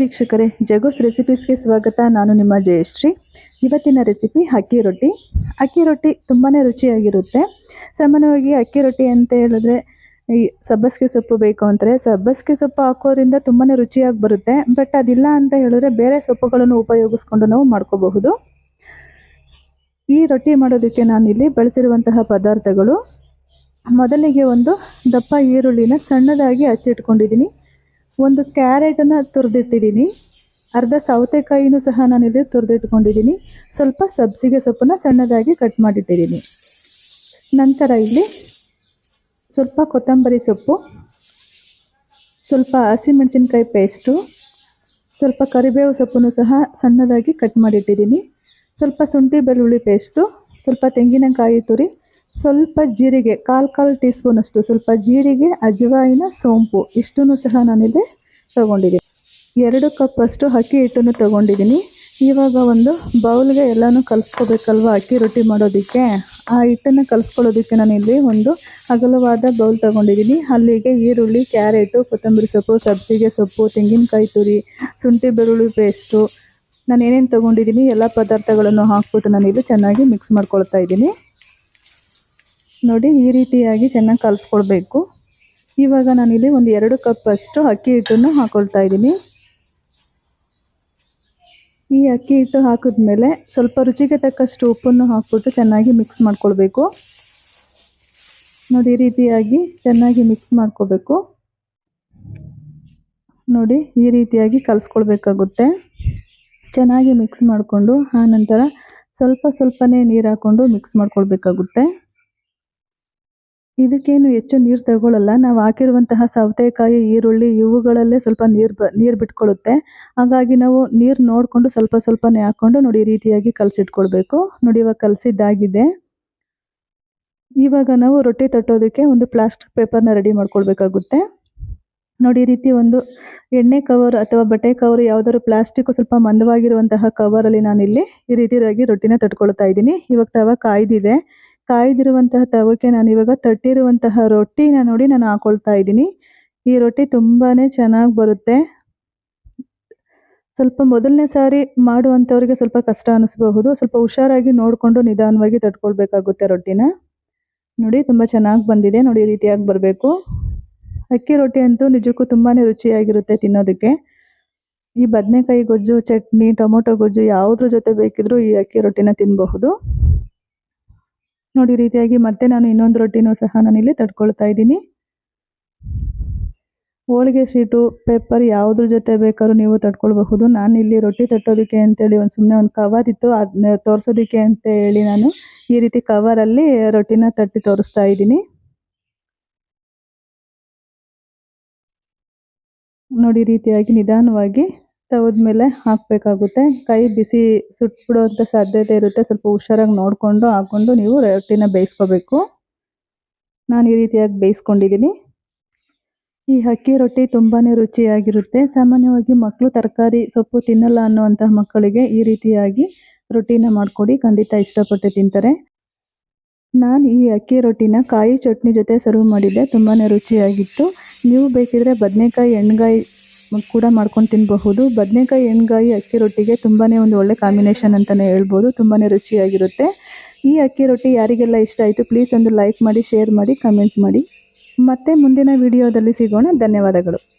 ವೀಕ್ಷಕರೇ, ಜಗೋಸ್ ರೆಸಿಪೀಸ್ಗೆ ಸ್ವಾಗತ. ನಾನು ನಿಮ್ಮ ಜಯಶ್ರೀ. ಇವತ್ತಿನ ರೆಸಿಪಿ ಅಕ್ಕಿ ರೊಟ್ಟಿ. ಅಕ್ಕಿ ರೊಟ್ಟಿ ತುಂಬಾ ರುಚಿಯಾಗಿರುತ್ತೆ. ಸಾಮಾನ್ಯವಾಗಿ ಅಕ್ಕಿ ರೊಟ್ಟಿ ಅಂತ ಹೇಳಿದ್ರೆ ಈ ಸಬ್ಬಸಿಗೆ ಸೊಪ್ಪು ಬೇಕು ಅಂತಾರೆ ಸಬ್ಬಸಿಗೆ ಸೊಪ್ಪು ಹಾಕೋದ್ರಿಂದ ತುಂಬಾ ರುಚಿಯಾಗಿ ಬರುತ್ತೆ. ಬಟ್ ಅದಿಲ್ಲ ಅಂತ ಹೇಳಿದ್ರೆ ಬೇರೆ ಸೊಪ್ಪುಗಳನ್ನು ಉಪಯೋಗಿಸ್ಕೊಂಡು ನಾವು ಮಾಡ್ಕೋಬಹುದು. ಈ ರೊಟ್ಟಿ ಮಾಡೋದಕ್ಕೆ ನಾನಿಲ್ಲಿ ಬಳಸಿರುವಂತಹ ಪದಾರ್ಥಗಳು. ಮೊದಲಿಗೆ ಒಂದು ದಪ್ಪ ಈರುಳ್ಳಿನ ಸಣ್ಣದಾಗಿ ಹಚ್ಚಿಟ್ಕೊಂಡಿದ್ದೀನಿ ಒಂದು ಕ್ಯಾರೆಟನ್ನು ತುರಿದಿಟ್ಟಿದ್ದೀನಿ. ಅರ್ಧ ಸೌತೆಕಾಯಿನೂ ಸಹ ನಾನಿಲ್ಲಿ ತುರಿದಿಟ್ಕೊಂಡಿದ್ದೀನಿ. ಸ್ವಲ್ಪ ಸಬ್ಸಿಗೆ ಸೊಪ್ಪನ್ನು ಸಣ್ಣದಾಗಿ ಕಟ್ ಮಾಡಿಟ್ಟಿದ್ದೀನಿ. ನಂತರ ಇಲ್ಲಿ ಸ್ವಲ್ಪ ಕೊತ್ತಂಬರಿ ಸೊಪ್ಪು, ಸ್ವಲ್ಪ ಹಸಿಮೆಣಸಿನ್ಕಾಯಿ ಪೇಸ್ಟು ಸ್ವಲ್ಪ ಕರಿಬೇವು ಸೊಪ್ಪನ್ನು ಸಹ ಸಣ್ಣದಾಗಿ ಕಟ್ ಮಾಡಿಟ್ಟಿದ್ದೀನಿ. ಸ್ವಲ್ಪ ಶುಂಠಿ ಬೆಳ್ಳುಳ್ಳಿ ಪೇಸ್ಟು ಸ್ವಲ್ಪ ತೆಂಗಿನಕಾಯಿ ತುರಿ ಸ್ವಲ್ಪ ಜೀರಿಗೆ, ಕಾಲು ಕಾಲು ಟೀ ಸ್ಪೂನಷ್ಟು ಸ್ವಲ್ಪ ಜೀರಿಗೆ, ಅಜವಾಯಿನ ಸೋಂಪು. ಇಷ್ಟನ್ನು ಸಹ ನಾನಿಲ್ಲಿ ತೊಗೊಂಡಿದ್ದೀನಿ. ಎರಡು ಕಪ್ ಅಷ್ಟು ಅಕ್ಕಿ ಹಿಟ್ಟನ್ನು ತೊಗೊಂಡಿದ್ದೀನಿ. ಇವಾಗ ಒಂದು ಬೌಲ್ಗೆ ಎಲ್ಲನೂ ಕಲಿಸ್ಕೋಬೇಕಲ್ವ ಅಕ್ಕಿ ರೊಟ್ಟಿ ಮಾಡೋದಕ್ಕೆ? ಆ ಹಿಟ್ಟನ್ನು ಕಲಿಸ್ಕೊಳ್ಳೋದಕ್ಕೆ ನಾನಿಲ್ಲಿ ಒಂದು ಅಗಲವಾದ ಬೌಲ್ ತೊಗೊಂಡಿದ್ದೀನಿ. ಅಲ್ಲಿಗೆ ಈರುಳ್ಳಿ, ಕ್ಯಾರೆಟು, ಕೊತ್ತಂಬರಿ ಸೊಪ್ಪು ಸಬ್ಸಿಗೆ ಸೊಪ್ಪು, ತೆಂಗಿನಕಾಯಿ ತುರಿ, ಶುಂಠಿ ಬೆಳ್ಳುಳ್ಳಿ ಪೇಸ್ಟು. ನಾನು ಏನೇನು ತೊಗೊಂಡಿದ್ದೀನಿ? ಎಲ್ಲ ಪದಾರ್ಥಗಳನ್ನು ಹಾಕ್ಬಿಟ್ಟು ನಾನಿಲ್ಲಿ ಚೆನ್ನಾಗಿ ಮಿಕ್ಸ್ ಮಾಡ್ಕೊಳ್ತಾ ಇದ್ದೀನಿ. ನೋಡಿ ಈ ರೀತಿಯಾಗಿ ಚೆನ್ನಾಗಿ ಕಲಿಸ್ಕೊಳ್ಬೇಕು ಇವಾಗ ನಾನಿಲ್ಲಿ ಒಂದು ಎರಡು ಕಪ್ ಅಷ್ಟು ಅಕ್ಕಿ ಹಿಟ್ಟನ್ನು ಹಾಕೊಳ್ತಾ ಇದ್ದೀನಿ. ಈ ಅಕ್ಕಿ ಹಿಟ್ಟು ಹಾಕಿದ್ಮೇಲೆ ಸ್ವಲ್ಪ ರುಚಿಗೆ ತಕ್ಕಷ್ಟು ಉಪ್ಪನ್ನು ಹಾಕ್ಬಿಟ್ಟು ಚೆನ್ನಾಗಿ ಮಿಕ್ಸ್ ಮಾಡ್ಕೊಳ್ಬೇಕು. ನೋಡಿ ಈ ರೀತಿಯಾಗಿ ಚೆನ್ನಾಗಿ ಮಿಕ್ಸ್ ಮಾಡ್ಕೋಬೇಕು ನೋಡಿ ಈ ರೀತಿಯಾಗಿ ಕಲಿಸ್ಕೊಳ್ಬೇಕಾಗುತ್ತೆ. ಚೆನ್ನಾಗಿ ಮಿಕ್ಸ್ ಮಾಡಿಕೊಂಡು ಆ ನಂತರ ಸ್ವಲ್ಪ ಸ್ವಲ್ಪನೇ ನೀರು ಹಾಕ್ಕೊಂಡು ಮಿಕ್ಸ್ ಮಾಡ್ಕೊಳ್ಬೇಕಾಗುತ್ತೆ. ಇದಕ್ಕೇನು ಹೆಚ್ಚು ನೀರು ತಗೊಳ್ಳಲ್ಲ ನಾವು ಹಾಕಿರುವಂತಹ ಸೌತೆಕಾಯಿ, ಈರುಳ್ಳಿ ಇವುಗಳಲ್ಲೇ ಸ್ವಲ್ಪ ನೀರು ಬ, ನೀರು ಬಿಟ್ಕೊಳ್ಳುತ್ತೆ ಹಾಗಾಗಿ ನಾವು ನೀರು ನೋಡಿಕೊಂಡು ಸ್ವಲ್ಪ ಸ್ವಲ್ಪನೇ ಹಾಕ್ಕೊಂಡು ನೋಡಿ ಈ ರೀತಿಯಾಗಿ ಕಲಸಿಟ್ಕೊಳ್ಬೇಕು. ನೋಡಿ ಇವಾಗ ಕಲಸಿದ್ದಾಗಿದೆ. ಇವಾಗ ನಾವು ರೊಟ್ಟಿ ತಟ್ಟೋದಕ್ಕೆ ಒಂದು ಪ್ಲಾಸ್ಟಿಕ್ ಪೇಪರ್ನ ರೆಡಿ ಮಾಡ್ಕೊಳ್ಬೇಕಾಗುತ್ತೆ. ನೋಡಿ ಈ ರೀತಿ ಒಂದು ಎಣ್ಣೆ ಕವರ್ ಅಥವಾ ಬಟ್ಟೆ ಕವರ್ ಯಾವುದಾದ್ರು ಪ್ಲಾಸ್ಟಿಕ್ ಸ್ವಲ್ಪ ಮಂದವಾಗಿರುವಂತಹ ಕವರಲ್ಲಿ ನಾನಿಲ್ಲಿ ಈ ರೀತಿಯಾಗಿ ರೊಟ್ಟಿನ ತಟ್ಕೊಳ್ತಾ ಇದ್ದೀನಿ. ಇವಾಗ ತವ ಕಾಯ್ದಿದೆ. ಕಾಯ್ದಿರುವಂತಹ ತವಕ್ಕೆ ನಾನು ಇವಾಗ ತಟ್ಟಿರುವಂತಹ ರೊಟ್ಟಿನ ನೋಡಿ ನಾನು ಹಾಕೊಳ್ತಾ ಇದ್ದೀನಿ. ಈ ರೊಟ್ಟಿ ತುಂಬಾ ಚೆನ್ನಾಗಿ ಬರುತ್ತೆ. ಸ್ವಲ್ಪ ಮೊದಲನೇ ಸಾರಿ ಮಾಡುವಂಥವ್ರಿಗೆ ಸ್ವಲ್ಪ ಕಷ್ಟ ಅನ್ನಿಸ್ಬಹುದು ಸ್ವಲ್ಪ ಹುಷಾರಾಗಿ ನೋಡಿಕೊಂಡು ನಿಧಾನವಾಗಿ ತಟ್ಕೊಳ್ಬೇಕಾಗುತ್ತೆ ರೊಟ್ಟಿನ. ನೋಡಿ ತುಂಬ ಚೆನ್ನಾಗಿ ಬಂದಿದೆ. ನೋಡಿ ಈ ರೀತಿಯಾಗಿ ಬರಬೇಕು. ಅಕ್ಕಿ ರೊಟ್ಟಿ ಅಂತೂ ನಿಜಕ್ಕೂ ತುಂಬಾ ರುಚಿಯಾಗಿರುತ್ತೆ ತಿನ್ನೋದಕ್ಕೆ. ಈ ಬದನೆಕಾಯಿ ಗೊಜ್ಜು, ಚಟ್ನಿ, ಟೊಮೊಟೊ ಗೊಜ್ಜು ಯಾವುದ್ರ ಜೊತೆ ಬೇಕಿದ್ರೂ ಈ ಅಕ್ಕಿ ರೊಟ್ಟಿನ ತಿನ್ನಬಹುದು ನೋಡಿ ರೀತಿಯಾಗಿ ಮತ್ತೆ ನಾನು ಇನ್ನೊಂದು ರೊಟ್ಟಿನೂ ಸಹ ನಾನಿಲ್ಲಿ ತಡ್ಕೊಳ್ತಾ ಇದ್ದೀನಿ. ಹೋಳಿಗೆ ಶೀಟು, ಪೇಪರ್ ಯಾವುದ್ರ ಜೊತೆ ಬೇಕಾದ್ರೂ ನೀವು ತಡ್ಕೊಳ್ಬಹುದು. ನಾನು ಇಲ್ಲಿ ರೊಟ್ಟಿ ತಟ್ಟೋದಕ್ಕೆ ಅಂತೇಳಿ ಒಂದು ಸುಮ್ಮನೆ ಒಂದು ಕವರ್ ಇತ್ತು. ಅದನ್ನ ತೋರಿಸೋದಕ್ಕೆ ಅಂತ ಹೇಳಿ ನಾನು ಈ ರೀತಿ ಕವರಲ್ಲಿ ರೊಟ್ಟಿನ ತಟ್ಟಿ ತೋರಿಸ್ತಾ ಇದ್ದೀನಿ. ನೋಡಿ ರೀತಿಯಾಗಿ ನಿಧಾನವಾಗಿ ತವದ ಮೇಲೆ ಹಾಕಬೇಕಾಗುತ್ತೆ. ಕೈ ಬಿಸಿ ಸುಟ್ಬಿಡುವಂಥ ಸಾಧ್ಯತೆ ಇರುತ್ತೆ. ಸ್ವಲ್ಪ ಹುಷಾರಾಗಿ ನೋಡಿಕೊಂಡು ಹಾಕ್ಕೊಂಡು ನೀವು ರೊಟ್ಟಿನ ಬೇಯಿಸ್ಕೋಬೇಕು. ನಾನು ಈ ರೀತಿಯಾಗಿ ಬೇಯಿಸ್ಕೊಂಡಿದ್ದೀನಿ. ಈ ಅಕ್ಕಿ ರೊಟ್ಟಿ ತುಂಬಾ ರುಚಿಯಾಗಿರುತ್ತೆ. ಸಾಮಾನ್ಯವಾಗಿ ಮಕ್ಕಳು ತರಕಾರಿ ಸೊಪ್ಪು ತಿನ್ನಲ್ಲ ಅನ್ನುವಂತಹ ಮಕ್ಕಳಿಗೆ ಈ ರೀತಿಯಾಗಿ ರೊಟ್ಟಿನ ಮಾಡಿಕೊಡಿ. ಖಂಡಿತ ಇಷ್ಟಪಟ್ಟು ತಿಂತಾರೆ. ನಾನು ಈ ಅಕ್ಕಿ ರೊಟ್ಟಿನ ಕಾಯಿ ಚಟ್ನಿ ಜೊತೆ ಸರ್ವ್ ಮಾಡಿದ್ದೆ. ತುಂಬಾ ರುಚಿಯಾಗಿತ್ತು. ನೀವು ಬೇಕಿದ್ರೆ ಬದನೆಕಾಯಿ, ಎಣ್ಗಾಯಿ ಕೂಡ ಮಾಡ್ಕೊಂಡು ತಿನ್ನಬಹುದು ಬದನೆಕಾಯಿ, ಎಣ್ಗಾಯಿ, ಅಕ್ಕಿ ರೊಟ್ಟಿಗೆ ತುಂಬಾ ಒಂದು ಒಳ್ಳೆ ಕಾಂಬಿನೇಷನ್ ಅಂತಲೇ ಹೇಳ್ಬೋದು. ತುಂಬಾ ರುಚಿಯಾಗಿರುತ್ತೆ. ಈ ಅಕ್ಕಿ ರೊಟ್ಟಿ ಯಾರಿಗೆಲ್ಲ ಇಷ್ಟ ಆಯಿತು ಪ್ಲೀಸ್ ಒಂದು ಲೈಕ್ ಮಾಡಿ ಶೇರ್ ಮಾಡಿ ಕಮೆಂಟ್ ಮಾಡಿ. ಮತ್ತೆ ಮುಂದಿನ ವಿಡಿಯೋದಲ್ಲಿ ಸಿಗೋಣ. ಧನ್ಯವಾದಗಳು.